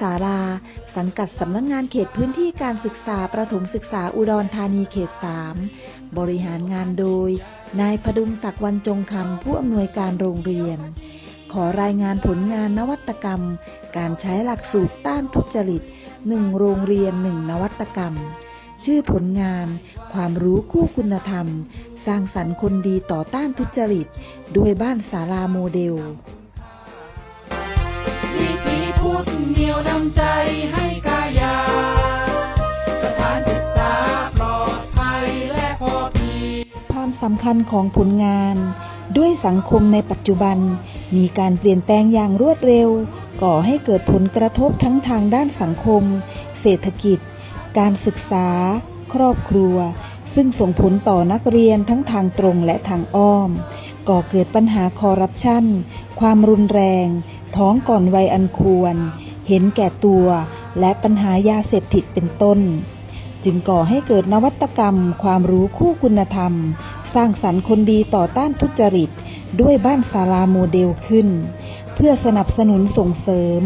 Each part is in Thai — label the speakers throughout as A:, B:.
A: ศาลา สังกัดสำนักงงานเขตพื้นที่การศึกษาประถมศึกษาอุดรธานีเขต 3 บริหารงานโดย นายพดุงศักดิ์วันจงคำผู้อำนวยการโรงเรียน ขอรายงานผลงานนวัตกรรม การใช้หลักสูตรต้านทุจริตหนึ่งโรงเรียนหนึ่งนวัตกรรม ชื่อผลงาน ความรู้คู่คุณธรรม สร้างสรรค์คนดีต่อต้านทุจริต ด้วยบ้านศาลาโมเดล สำคัญของผลงาน ด้วยสังคมในปัจจุบัน มีการเปลี่ยนแปลงอย่างรวดเร็ว ก่อให้เกิดผลกระทบทั้งทางด้านสังคม เศรษฐกิจ การศึกษา ครอบครัว ซึ่งส่งผลต่อนักเรียนทั้งทางตรงและทางอ้อม ก่อเกิดปัญหาคอร์รัปชัน ความรุนแรง ท้องก่อนวัยอันควร เห็นแก่ตัว และปัญหายาเสพติดเป็นต้นจึงก่อให้เกิดนวัตกรรม ความรู้คู่คุณธรรม สร้างสรรค์คนดีต่อต้านทุจริต ด้วยบ้านศาลาโมเดลขึ้น เพื่อสนับสนุนส่งเสริม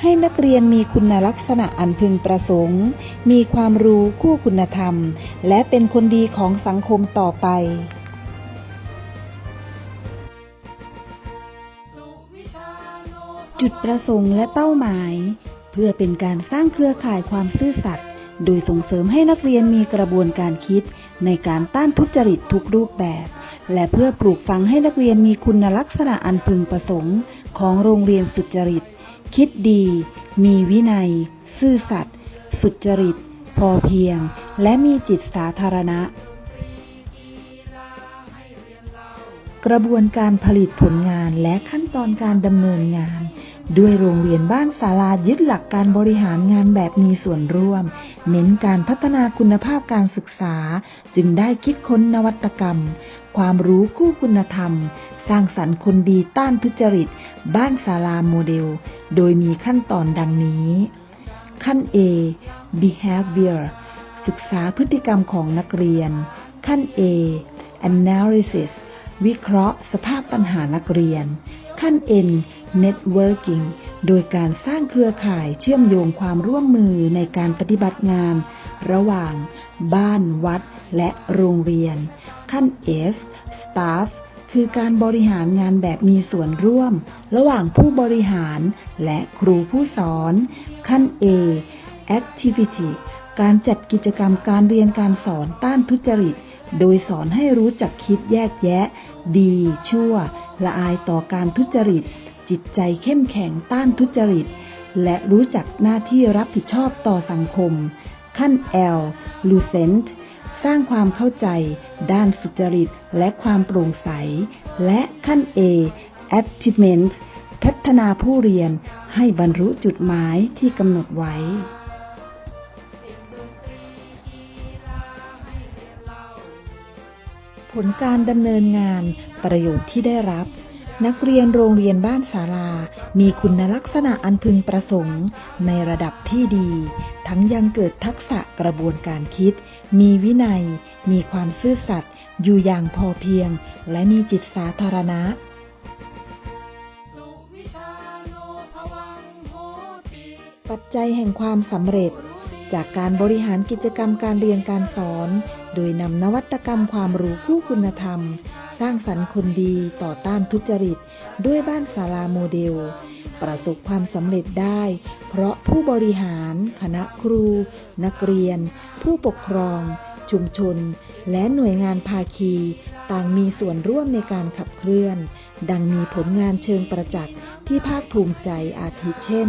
A: ให้นักเรียนมีคุณลักษณะอันพึงประสงค์ มีความรู้คู่คุณธรรม และเป็นคนดีของสังคมต่อไปจุดประสงค์และเป้าหมาย เพื่อเป็นการสร้างเครือข่ายความซื่อสัตย์ โดยส่งเสริมให้นักเรียนมีกระบวนการคิดในการต้านทุจริตทุกรูปแบบ และเพื่อปลูกฝังให้นักเรียนมีคุณลักษณะอันพึงประสงค์ ของโรงเรียนสุจริต คิดดี มีวินัย ซื่อสัตย์สุจริต พอเพียง และมีจิตสาธารณะ กระบวนการผลิตผลงานและขั้นตอนการดำเนินงาน ด้วยโรงเรียนบ้านศาลายึดหลักการบริหารงานแบบมีส่วนร่วม เน้นการพัฒนาคุณภาพการศึกษา จึงได้คิดค้นนวัตกรรม ความรู้คู่คุณธรรม สร้างสรรค์คนดีต้านทุจริต บ้านศาลาโมเดล โดยมีขั้นตอนดังนี้ ขั้น A behavior ศึกษาพฤติกรรมของนักเรียน ขั้น A analysis วิเคราะห์สภาพปัญหานักเรียน ขั้น N networking โดยการสร้างเครือข่ายเชื่อมโยงความร่วมมือในการปฏิบัติงาน ระหว่าง บ้านวัด และโรงเรียน ขั้น S staff คือการบริหารงานแบบมีส่วนร่วม ระหว่างผู้บริหารและครูผู้สอน ขั้น A activity การจัดกิจกรรมการเรียนการสอนต้านทุจริต โดยสอนให้รู้จักคิดแยกแยะ ดีชั่ว ละอายต่อการทุจริต จิตใจเข้มแข็งต้านทุจริต และรู้จักหน้าที่รับผิดชอบต่อสังคม ขั้น L Lucent สร้างความเข้าใจ ด้านสุจริตและความโปร่งใส และขั้น A Achievement พัฒนาผู้เรียนให้บรรลุจุดหมายที่กำหนดไว้ ผลการดำเนินงานประโยชน์ที่ได้รับ นักเรียนโรงเรียนบ้านศาลา มีคุณลักษณะอันพึงประสงค์ ในระดับที่ดี ทั้งยังเกิดทักษะกระบวนการคิด มีวินัย มีความซื่อสัตย์อยู่อย่างพอเพียง และมีจิตสาธารณะ
B: สุวิชาโนภวังโหติ
A: ปัจจัยแห่งความสำเร็จ จากการบริหารกิจกรรมการเรียนการสอน โดยนำนวัตกรรมความรู้คู่คุณธรรม สร้างสรรค์คนดีต่อต้านทุจริต ด้วยบ้านศาลาโมเดล ประสบความสำเร็จได้ เพราะผู้บริหาร คณะครู นักเรียน ผู้ปกครอง ชุมชน และหน่วยงานภาคี ต่างมีส่วนร่วมในการขับเคลื่อน ดังมีผลงานเชิงประจักษ์ที่ภาคภูมิใจอาทิเช่น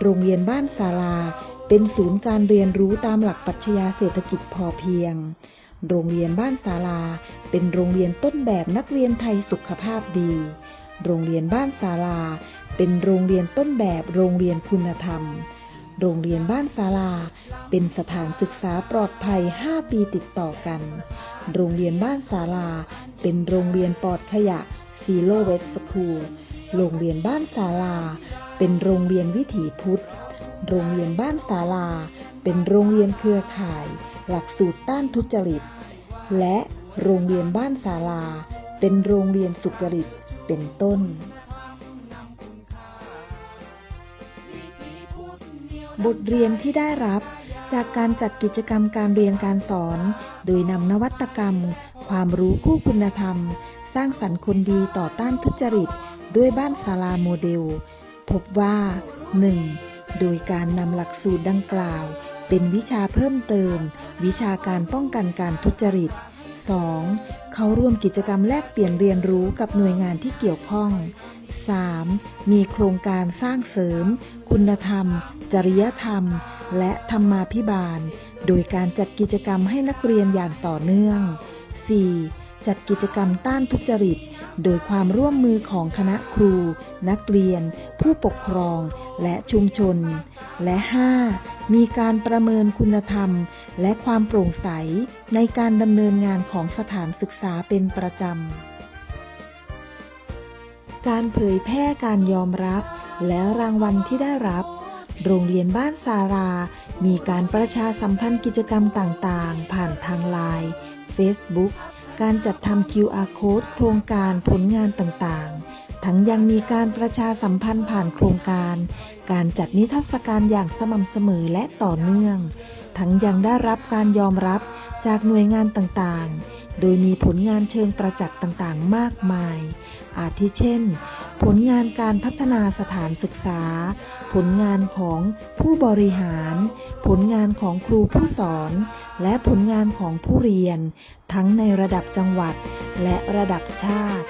A: โรงเรียนบ้านศาลา เป็นศูนย์การเรียนรู้ตามหลักปรัชญาเศรษฐกิจพอเพียง โรงเรียนบ้านศาลา เป็นโรงเรียนต้นแบบนักเรียนไทยสุขภาพดี โรงเรียนบ้านศาลา เป็นโรงเรียนต้นแบบโรงเรียนคุณธรรม โรงเรียนบ้านศาลา เป็นสถานศึกษาปลอดภัย 5 ปีติดต่อกัน โรงเรียนบ้านศาลา เป็นโรงเรียนปลอดขยะ Zero Waste School โรงเรียนบ้านศาลา เป็นโรงเรียนวิถีพุทธ โรงเรียนบ้านศาลา เป็นโรงเรียนเครือข่าย หลักสูตรต้านทุจริต และโรงเรียนบ้านศาลา เป็นโรงเรียนสุจริต เป็นต้น บทเรียนที่ได้รับจากการจัดกิจกรรมการเรียนการสอน โดยนำนวัตกรรม ความรู้คู่คุณธรรม สร้างสรรค์คนดีต่อต้านทุจริต ด้วยบ้านศาลาโมเดล พบว่า 1. โดยการนำหลักสูตรดังกล่าว เป็นวิชาเพิ่มเติม วิชาการป้องกันการทุจริต 2. เขาร่วมกิจกรรมแลกเปลี่ยนเรียนรู้กับหน่วยงานที่เกี่ยวข้อง 3. มีโครงการสร้างเสริม คุณธรรม จริยธรรม และธรรมาภิบาล โดยการจัดกิจกรรมให้นักเรียนอย่างต่อเนื่อง 4. จัดกิจกรรมต้านทุจริต โดยความร่วมมือของคณะครู นักเรียน ผู้ปกครอง และชุมชน และ 5. มีการประเมินคุณธรรม และความโปร่งใสในการดำเนินงานของสถานศึกษาเป็นประจำ การเผยแพร่การยอมรับ และรางวัลที่ได้รับ โรงเรียนบ้านสารา มีการประชาสัมพันธ์กิจกรรมต่างๆ ผ่านทางไลน์ Facebook การจัดทำ QR Code โครงการผลงานต่างๆ ทั้งยังมีการประชาสัมพันธ์ผ่านโครงการ การจัดนิทรรศการอย่างสม่ำเสมอและต่อเนื่อง ทั้งยังได้รับการยอมรับจากหน่วยงานต่างๆ โดยมีผลงานเชิงประจักษ์ต่างๆ มากมาย อาทิเช่น ผลงานการพัฒนาสถานศึกษา ผลงานของผู้บริหาร ผลงานของครูผู้สอน และผลงานของผู้เรียน ทั้งในระดับจังหวัดและระดับชาติ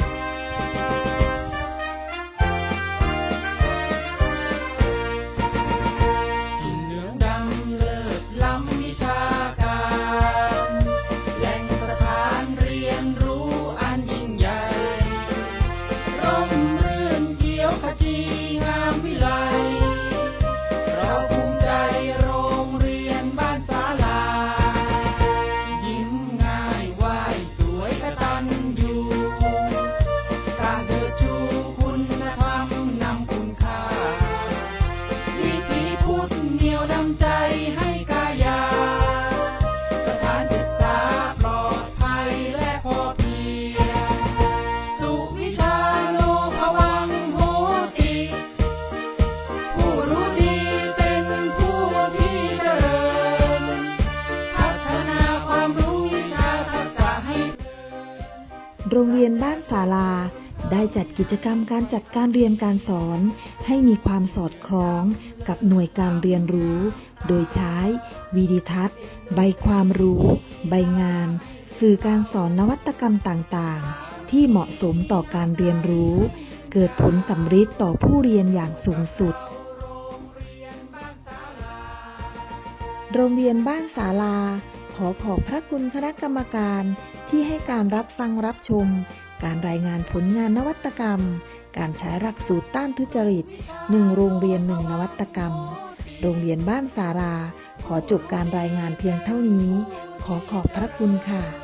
A: ได้จัดกิจกรรมการจัดการเรียนการสอน ให้มีความสอดคล้องกับหน่วยการเรียนรู้ โดยใช้วีดิทัศน์ ใบความรู้ ใบงาน สื่อการสอนนวัตกรรมต่างๆ ที่เหมาะสมต่อการเรียนรู้ เกิดผลสำฤทธิ์ต่อผู้เรียนอย่างสูงสุด โรงเรียนบ้านศาลา ขอขอบพระคุณคณะกรรมการที่ให้การรับฟังรับชม การรายงานผลงานนวัตกรรม การใช้หลักสูตรต้านทุจริตหนึ่งโรงเรียนหนึ่งนวัตกรรม โรงเรียนบ้านสารา ขอจบการรายงานเพียงเท่านี้ ขอขอบพระคุณค่ะ